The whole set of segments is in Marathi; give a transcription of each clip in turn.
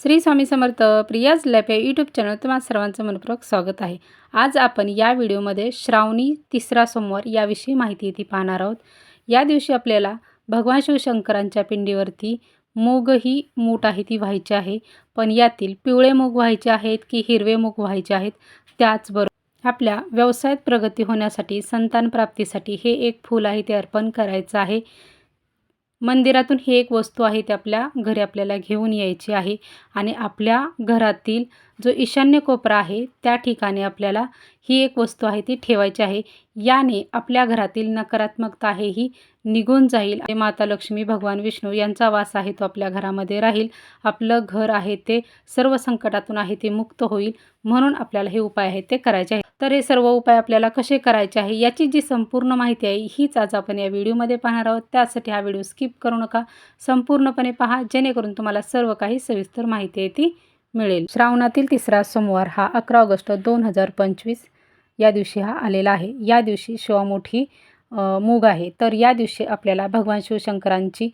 श्री स्वामी समर्थ प्रियाज लॅप या यूट्यूब चॅनल तुम्हाला सर्वांचं मनपूर्वक स्वागत आहे. आज आपण या व्हिडिओमध्ये श्रावणी तिसरा सोमवार याविषयी माहिती ती पाहणार आहोत. या दिवशी आपल्याला भगवान शिवशंकरांच्या पिंडीवरती मूग ही मूठ आहे ती व्हायची आहे. पण यातील पिवळे मूग व्हायचे आहेत की हिरवे मूग व्हायचे आहेत त्याचबरोबर आपल्या व्यवसायात प्रगती होण्यासाठी संतान प्राप्तीसाठी हे एक फूल आहे ते अर्पण करायचं आहे. मंदिरातून ही एक वस्तू आहे ती आपल्या घरी आपल्याला घेऊन यायची आहे. आणि आपल्या घरातील जो ईशान्य कोपरा आहे त्या ठिकाणी आपल्याला ही एक वस्तू आहे ती ठेवायची आहे. याने आपल्या घरातील नकारात्मकता आहे ही निघून जाईल. आणि माता लक्ष्मी भगवान विष्णू यांचा वास आहे तो आपल्या घरामध्ये राहील. आपलं घर आहे ते सर्व संकटातून आहे ते मुक्त होईल. म्हणून आपल्याला हे उपाय आहे ते करायचे आहे तर हे सर्व उपाय आपल्याला कसे करायचे आहे याची जी संपूर्ण माहिती आहे हीच आज आपण या व्हिडिओमध्ये पाहणार आहोत. त्यासाठी हा व्हिडिओ स्किप करू नका. संपूर्णपणे पहा जेणेकरून तुम्हाला सर्व काही सविस्तर माहिती आहे ती मिळेल. श्रावणातील तिसरा सोमवार हा अकरा ऑगस्ट दोन हजार पंचवीस या दिवशी हा आलेला आहे. या दिवशी शिवामोठी मूग आहे. तर या दिवशी आपल्याला भगवान शिवशंकरांची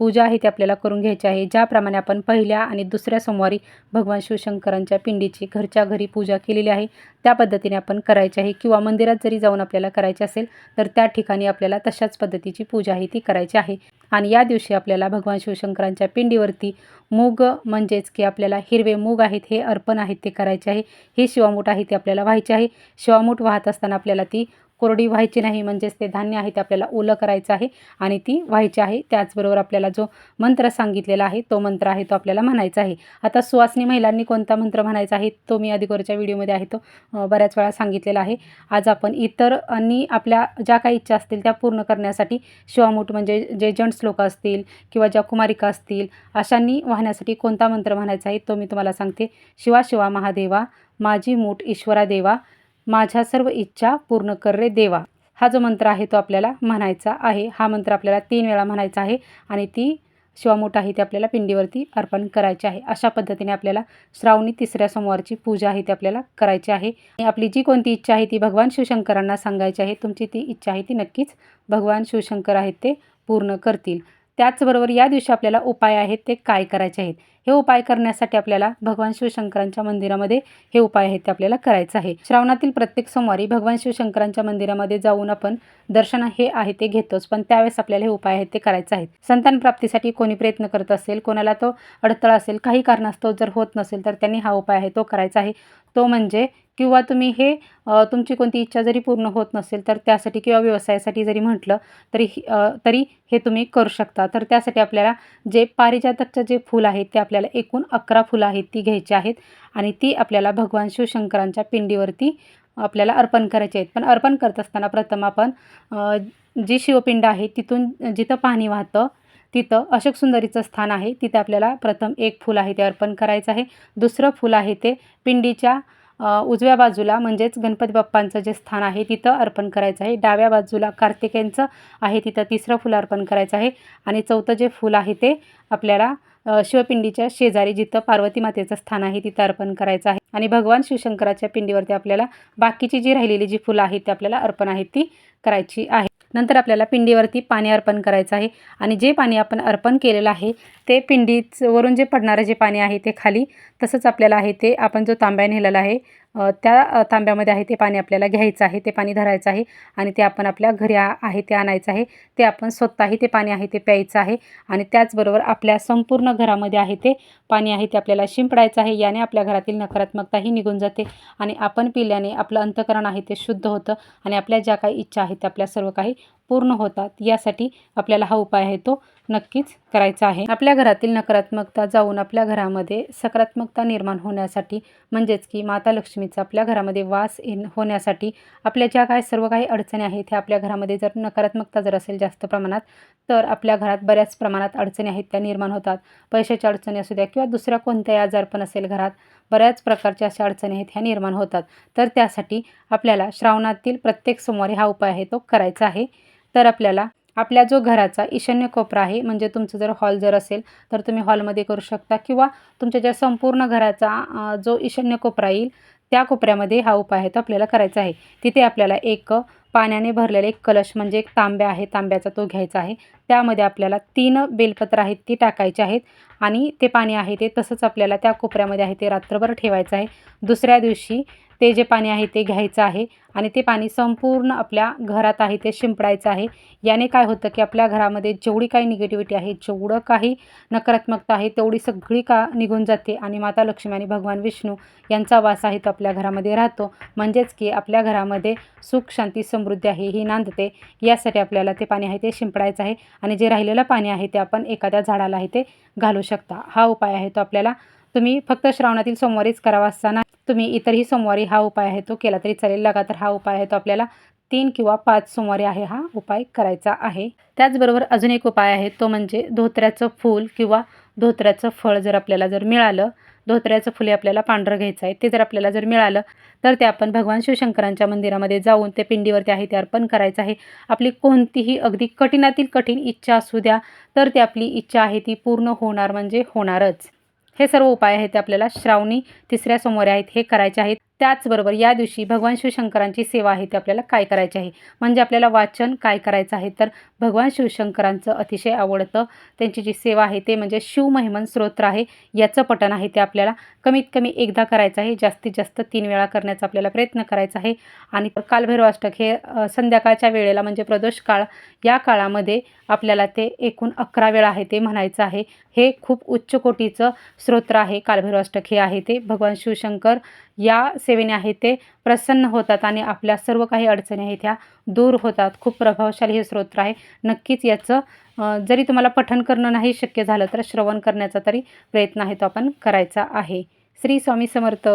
पूजा आहे ती आपल्याला करून घ्यायची आहे. ज्याप्रमाणे आपण पहिल्या आणि दुसऱ्या सोमवारी भगवान शिवशंकरांच्या पिंडीची घरच्या घरी पूजा केलेली आहे त्या पद्धतीने आपण करायची आहे. किंवा मंदिरात जरी जाऊन आपल्याला करायची असेल तर त्या ठिकाणी आपल्याला तशाच पद्धतीची पूजा आहे ती करायची आहे. आणि या दिवशी आपल्याला भगवान शिवशंकरांच्या पिंडीवरती मूग म्हणजेच की आपल्याला हिरवे मूग आहेत हे अर्पण आहेत ते करायचे आहे. हे शिवामूठ आहे ते आपल्याला व्हायचे आहे. शिवामूठ वाहत असताना आपल्याला ती कोरडी व्हायची नाही म्हणजेच ते धान्य आहे ते आपल्याला ओलं करायचं आहे आणि ती व्हायची आहे. त्याचबरोबर आपल्याला जो मंत्र सांगितलेला आहे तो मंत्र आहे तो आपल्याला म्हणायचा आहे. आता सुवासनी महिलांनी कोणता मंत्र म्हणायचा आहे तो मी अधिकोरच्या व्हिडिओमध्ये आहे तो बऱ्याच वेळा सांगितलेला आहे. आज आपण इतर आणि आपल्या ज्या काही इच्छा असतील त्या पूर्ण करण्यासाठी शिवामूठ म्हणजे जे जेंट्स लोक असतील किंवा ज्या कुमारिका असतील अशांनी वाहण्यासाठी कोणता मंत्र म्हणायचा आहे तो मी तुम्हाला सांगते. शिवा शिवा महादेवा माझी मूठ ईश्वरा देवा माझ्या सर्व इच्छा पूर्ण कर रे देवा. हा जो मंत्र आहे तो आपल्याला म्हणायचा आहे. हा मंत्र आपल्याला तीन वेळा म्हणायचा आहे आणि ती शिवामूठ आहे ती आपल्याला पिंडीवरती अर्पण करायची आहे. अशा पद्धतीने आपल्याला श्रावणी तिसऱ्या सोमवारची पूजा आहे ती आपल्याला करायची आहे. आणि आपली जी कोणती इच्छा आहे ती भगवान शिवशंकरांना सांगायची आहे. तुमची ती इच्छा आहे ती नक्कीच भगवान शिवशंकर आहेत ते पूर्ण करतील. त्याचबरोबर या दिवशी आपल्याला उपाय आहेत ते काय करायचे आहेत? हे उपाय करण्यासाठी आपल्याला भगवान शिवशंकरांच्या मंदिरामध्ये हे उपाय आहेत ते आपल्याला करायचं आहे. श्रावणातील प्रत्येक सोमवारी भगवान शिवशंकरांच्या मंदिरामध्ये जाऊन आपण दर्शन हे आहे ते घेतोच पण त्यावेळेस आपल्याला हे उपाय आहेत ते करायचे आहेत संतान प्राप्तीसाठी कोणी प्रयत्न करत असेल कोणाला तो अडथळा असेल काही कारणास्तव जर होत नसेल तर त्यांनी हा उपाय आहे तो करायचा आहे. तो म्हणजे किंवा तुम्ही हे तुमची कोणती इच्छा जरी पूर्ण होत नसेल तर त्यासाठी किंवा व्यवसायासाठी जरी म्हटलं तरी तरी हे तुम्ही करू शकता. तर त्यासाठी आपल्याला जे पारिजातकचं जे फूल आहेत ते आपल्याला एकूण अकरा फुलं आहेत ती घ्यायची आहेत. आणि ती आपल्याला भगवान शिवशंकरांच्या पिंडीवरती आपल्याला अर्पण करायचे आहेत. पण अर्पण करत असताना प्रथम आपण जी शिवपिंड आहे तिथून जिथं पाणी वाहतं तिथं अशोक सुंदरीचं स्थान आहे. तिथे आपल्याला प्रथम एक फूल आहे ते अर्पण करायचं आहे. दुसरं फूल आहे ते पिंडीच्या उजव्या बाजूला म्हणजेच गणपती बाप्पांचं जे स्थान आहे तिथं अर्पण करायचं आहे. डाव्या बाजूला कार्तिकेयांचं आहे तिथं तिसरं फुलं अर्पण करायचं आहे. आणि चौथं जे फूल आहे ते आपल्याला शिवपिंडीच्या शेजारी जिथं पार्वती मातेचं स्थान आहे तिथं अर्पण करायचं आहे. आणि भगवान शिवशंकराच्या पिंडीवरती आपल्याला बाकीची जी राहिलेली जी फुलं आहेत ती आपल्याला अर्पण आहेत ती करायची आहे. नंतर आपल्याला पिंडीवरती पाणी अर्पण करायचं आहे. आणि जे पाणी आपण अर्पण केलेलं आहे ते पिंडीच वरून जे पडणारं जे पाणी आहे ते खाली तसंच आपल्याला आहे ते आपण जो तांब्या नेलेला आहे त्या तांब्यामध्ये आहे ते पाणी आपल्याला घ्यायचं आहे ते पाणी धरायचं आहे आणि ते आपण आपल्या घरी आहे ते आणायचं आहे. ते आपण स्वतःही ते पाणी आहे ते प्यायचं आहे आणि त्याचबरोबर आपल्या संपूर्ण घरामध्ये आहे ते पाणी आहे ते आपल्याला शिंपडायचं आहे. याने आपल्या घरातील नकारात्मकताही निघून जाते आणि आपण पिल्याने आपलं अंतकरण आहे ते शुद्ध होतं आणि आपल्या ज्या काही इच्छा आहेत त्या आपल्या सर्व काही पूर्ण होतात. यासाठी आपल्याला हा उपाय आहे तो नक्कीच करायचा आहे. आपल्या घरातील नकारात्मकता जाऊन आपल्या घरामध्ये सकारात्मकता निर्माण होण्यासाठी म्हणजेच की माता लक्ष्मीचा आपल्या घरामध्ये वास येण होण्यासाठी आपल्या ज्या काय सर्व काही अडचणी आहेत ह्या आपल्या घरामध्ये जर नकारात्मकता जर असेल जास्त प्रमाणात तर आपल्या घरात बऱ्याच प्रमाणात अडचणी आहेत त्या निर्माण होतात. पैशाच्या अडचणी असू द्या किंवा दुसऱ्या कोणत्याही आजार पण असेल घरात बऱ्याच प्रकारच्या अशा अडचणी आहेत ह्या निर्माण होतात. तर त्यासाठी आपल्याला श्रावणातील प्रत्येक सोमवारी हा उपाय आहे तो करायचा आहे. तर आपल्याला आपल्या जो घराचा ईशान्य कोपरा आहे म्हणजे तुमचं जर हॉल जर असेल तर तुम्ही हॉलमध्ये करू शकता. किंवा तुमच्या ज्या संपूर्ण घराचा जो ईशान्य कोपरा येईल त्या कोपऱ्यामध्ये हा उपाय आहे तो आपल्याला करायचा आहे. तिथे आपल्याला एक पाण्याने भरलेला एक कलश म्हणजे एक तांब्या आहे तांब्याचा तो घ्यायचा आहे. त्यामध्ये आपल्याला तीन बेलपत्र आहेत ती टाकायची आहेत. आणि ते पाणी आहे ते तसंच आपल्याला त्या कोपऱ्यामध्ये आहे ते रात्रभर ठेवायचं आहे. दुसऱ्या दिवशी ते जे पाणी आहे ते घ्यायचं आहे आणि ते पाणी संपूर्ण आपल्या घरात आहे ते शिंपडायचं आहे. याने काय होतं की आपल्या घरामध्ये जेवढी काही निगेटिव्हिटी आहे जेवढं काही नकारात्मकता आहे तेवढी सगळी का निघून जाते आणि माता लक्ष्मी आणि भगवान विष्णू यांचा वास आहे तो आपल्या घरामध्ये राहतो. म्हणजेच की आपल्या घरामध्ये सुख शांती समृद्धी आहे ही नांदते. यासाठी आपल्याला ते पाणी आहे ते शिंपडायचं आहे आणि जे राहिलेलं पाणी आहे ते आपण एखाद्या झाडाला आहे ते घालू शकता. हा उपाय आहे तो आपल्याला तुम्ही फक्त श्रावणातील सोमवारीच करावा असताना तुम्ही इतरही सोमवारी हा उपाय आहे तो केला तरी चालेल. लगातार हा उपाय आहे तो आपल्याला तीन किंवा पाच सोमवारी आहे हा उपाय करायचा आहे. त्याचबरोबर अजून एक उपाय आहे तो म्हणजे धोत्र्याचं फूल किंवा धोत्र्याचं फळ जर आपल्याला जर मिळालं धोत्र्याचं फुले आपल्याला पांढरं घ्यायचं आहे ते जर आपल्याला जर मिळालं तर ते आपण भगवान शिवशंकरांच्या मंदिरामध्ये जाऊन ते पिंडीवरती आहे ते अर्पण करायचं आहे. आपली कोणतीही अगदी कठीणातील कठीण इच्छा असू द्या तर ती आपली इच्छा आहे ती पूर्ण होणार म्हणजे होणारच. हे सर्व उपाय आहेत ते आपल्याला श्रावणी तिसऱ्या सोमवारी आहेत हे करायचे आहेत. त्याचबरोबर या दिवशी भगवान शिवशंकरांची सेवा आहे ते आपल्याला काय करायची आहे? म्हणजे आपल्याला वाचन काय करायचं आहे? तर भगवान शिवशंकरांचं अतिशय आवडतं. त्यांची जी सेवा आहे ते म्हणजे शिवमहिमन स्तोत्र आहे. याचं पठण आहे ते आपल्याला कमीत कमी एकदा करायचं आहे. जास्तीत जास्त तीन वेळा करण्याचा आपल्याला प्रयत्न करायचा आहे. आणि कालभैरवाष्टक हे संध्याकाळच्या वेळेला म्हणजे प्रदोष काळ या काळामध्ये आपल्याला ते एकूण अकरा वेळा आहे ते म्हणायचं आहे. हे खूप उच्च कोटीचं स्तोत्र आहे कालभैरवाष्टक हे आहे ते. भगवान शिवशंकर या सेवेने आहे ते प्रसन्न होतात आणि आपल्या सर्व काही अडचणी आहेत ह्या दूर होतात. खूप प्रभावशाली हे स्तोत्र आहे. नक्कीच याचं जरी तुम्हाला पठन करणं नाही शक्य झालं तर श्रवण करण्याचा तरी प्रयत्न आहे तो आपण करायचा आहे. श्री स्वामी समर्थ.